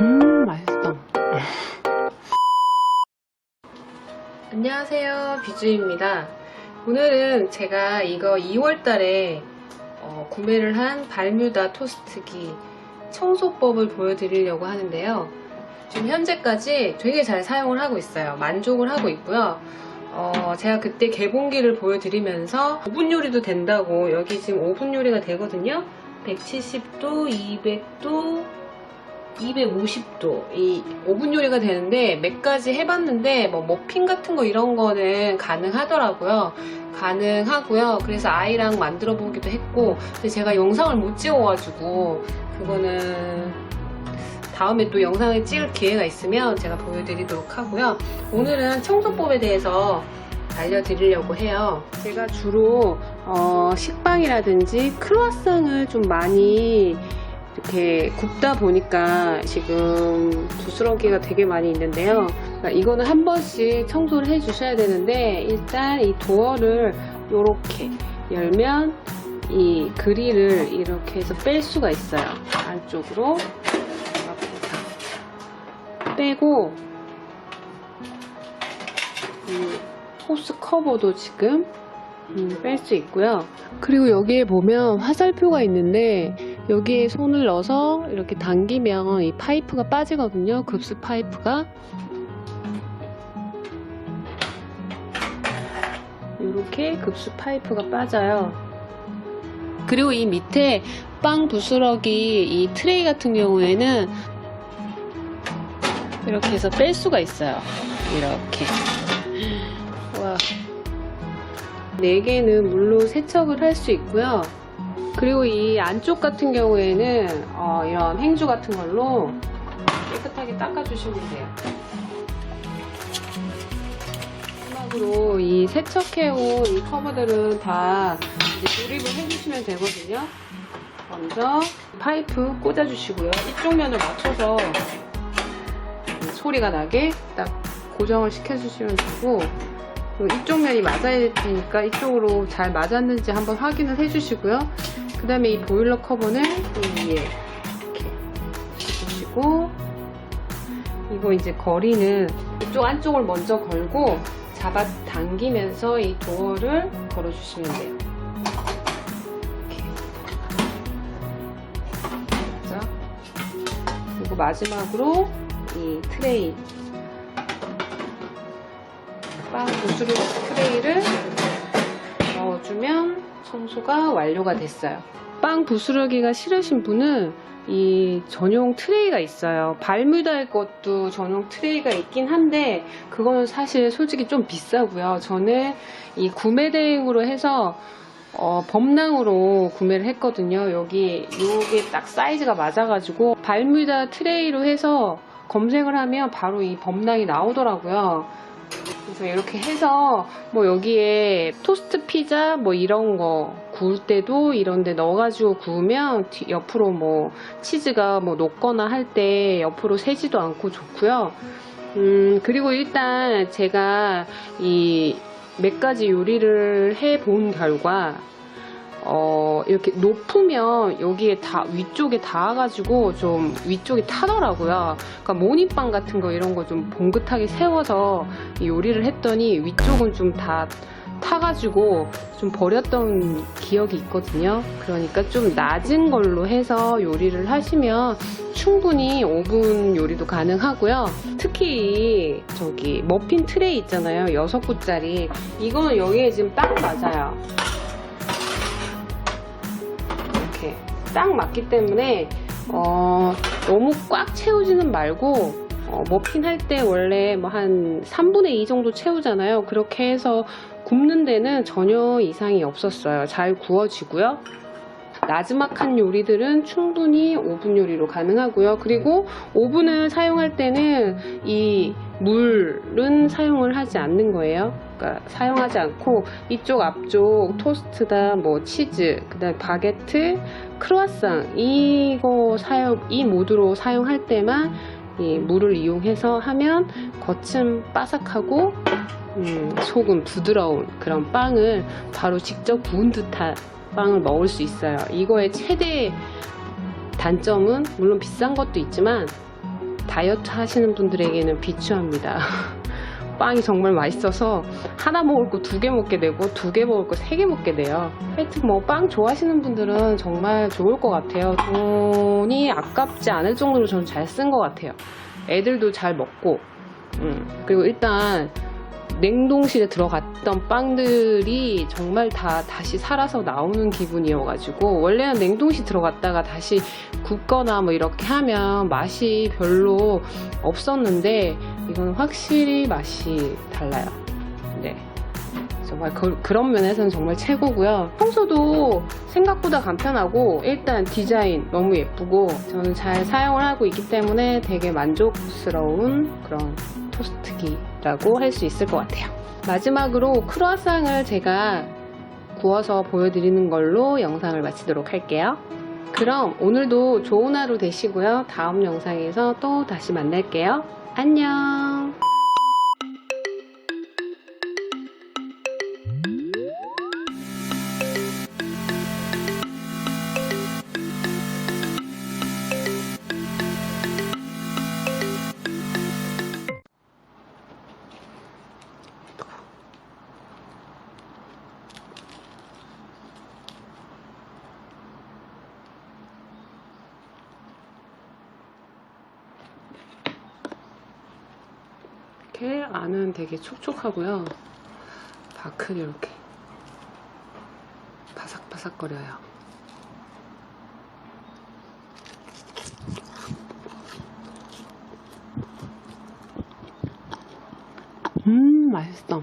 음, 맛있어. 안녕하세요. 비주입니다. 오늘은 제가 이거 2월달에 어, 구매를 한 발뮤다 토스트기 청소법을 보여드리려고 하는데요. 지금 현재까지 되게 잘 사용을 하고 있어요. 만족을 하고 있고요. 어, 제가 그때 개봉기를 보여드리면서 오븐 요리도 된다고 여기 지금 오븐 요리가 되거든요. 170도, 200도, 250도 이 오븐 요리가 되는데 몇 가지 해봤는데 뭐 머핀 같은 거 이런 거는 가능하더라고요. 가능하고요. 그래서 아이랑 만들어 보기도 했고 근데 제가 영상을 못 찍어가지고 그거는 다음에 또 영상을 찍을 기회가 있으면 제가 보여드리도록 하고요. 오늘은 청소법에 대해서 알려드리려고 해요. 제가 주로 어, 식빵이라든지 크루아상을 좀 많이 이렇게 굽다 보니까 지금 부스러기가 되게 많이 있는데요. 그러니까 이거는 한 번씩 청소를 해 주셔야 되는데 일단 이 도어를 이렇게 열면 이 그릴을 이렇게 해서 뺄 수가 있어요. 안쪽으로 빼고 이 호스 커버도 지금 음, 뺄수 있고요. 그리고 여기에 보면 화살표가 있는데 여기에 손을 넣어서 이렇게 당기면 이 파이프가 빠지거든요. 급수 파이프가. 이렇게 급수 파이프가 빠져요. 그리고 이 밑에 빵 부스러기 이 트레이 같은 경우에는 이렇게 해서 뺄 수가 있어요. 이렇게. 와. 4개는 물로 세척을 할 수 있고요. 그리고 이 안쪽 같은 경우에는 어, 이런 행주 같은 걸로 깨끗하게 닦아주시면 돼요. 마지막으로 이 세척해온 이 커버들은 다 조립을 해주시면 되거든요. 먼저 파이프 꽂아주시고요. 이쪽 면을 맞춰서 소리가 나게 딱 고정을 시켜주시면 되고 이쪽 면이 맞아야 되니까 이쪽으로 잘 맞았는지 한번 확인을 해주시고요. 그 다음에 이 보일러 커버는 이 위에 이렇게 해주시고 이거 이제 거리는 이쪽 안쪽을 먼저 걸고 잡아 당기면서 이 도어를 걸어주시면 돼요. 이렇게. 자, 그리고 마지막으로 이 트레이 빵 부스러기 트레이를 넣어주면 청소가 완료가 됐어요. 빵 부스러기가 싫으신 분은 이 전용 트레이가 있어요. 발뮤다의 것도 전용 트레이가 있긴 한데 그거는 사실 솔직히 좀 비싸고요. 저는 이 구매 대행으로 해서 어, 범랑으로 구매를 했거든요. 여기 요게 딱 사이즈가 맞아가지고 발뮤다 트레이로 해서 검색을 하면 바로 이 범랑이 나오더라고요. 그래서 이렇게 해서 뭐 여기에 토스트 피자 뭐 이런 거 구울 때도 이런 데 넣어가지고 구우면 뒤- 옆으로 뭐 치즈가 뭐 녹거나 할 때 옆으로 새지도 않고 좋고요. 음, 그리고 일단 제가 이 몇 가지 요리를 해 본 결과 어, 이렇게 높으면 여기에 다, 위쪽에 닿아가지고 좀 위쪽이 타더라고요. 그러니까 모닝빵 같은 거 이런 거 좀 봉긋하게 세워서 이 요리를 했더니 위쪽은 좀 다 타가지고 좀 버렸던 기억이 있거든요. 그러니까 좀 낮은 걸로 해서 요리를 하시면 충분히 오븐 요리도 가능하고요. 특히 저기 머핀 트레이 있잖아요. 6구짜리. 이거는 여기에 지금 딱 맞아요. 이렇게 딱 맞기 때문에 어, 너무 꽉 채우지는 말고 어, 머핀 할 때 원래 뭐 한 3분의 2 정도 채우잖아요. 그렇게 해서 굽는 데는 전혀 이상이 없었어요. 잘 구워지고요. 나지막한 요리들은 충분히 오븐 요리로 가능하고요. 그리고 오븐을 사용할 때는 이 물은 사용을 하지 않는 거예요. 그러니까 사용하지 않고 이쪽 앞쪽 토스트다 뭐 치즈 그다음 바게트 크루아상 이거 사용 이 모드로 사용할 때만 이 물을 이용해서 하면 겉은 바삭하고 음, 속은 부드러운 그런 빵을 바로 직접 구운 듯한 빵을 먹을 수 있어요. 이거의 최대 단점은 물론 비싼 것도 있지만 다이어트 하시는 분들에게는 비추합니다. 빵이 정말 맛있어서 하나 먹을 거 두 개 먹게 되고 두 개 먹을 거 세 개 먹게 돼요. 하여튼 뭐 빵 좋아하시는 분들은 정말 좋을 것 같아요. 돈이 아깝지 않을 정도로 저는 잘 쓴 것 같아요. 애들도 잘 먹고 음, 그리고 일단 냉동실에 들어갔던 빵들이 정말 다 다시 살아서 나오는 기분이어가지고 원래는 냉동실 들어갔다가 다시 굽거나 뭐 이렇게 하면 맛이 별로 없었는데 이건 확실히 맛이 달라요. 네. 정말 그, 그런 면에서는 정말 최고고요. 청소도 생각보다 간편하고 일단 디자인 너무 예쁘고 저는 잘 사용을 하고 있기 때문에 되게 만족스러운 그런 토스트기라고 할 수 있을 것 같아요. 마지막으로 크루아상을 제가 구워서 보여드리는 걸로 영상을 마치도록 할게요. 그럼 오늘도 좋은 하루 되시고요. 다음 영상에서 또 다시 만날게요. 안녕! 이렇게 안은 되게 촉촉하고요. 바클이 이렇게 바삭바삭거려요. 음, 맛있어.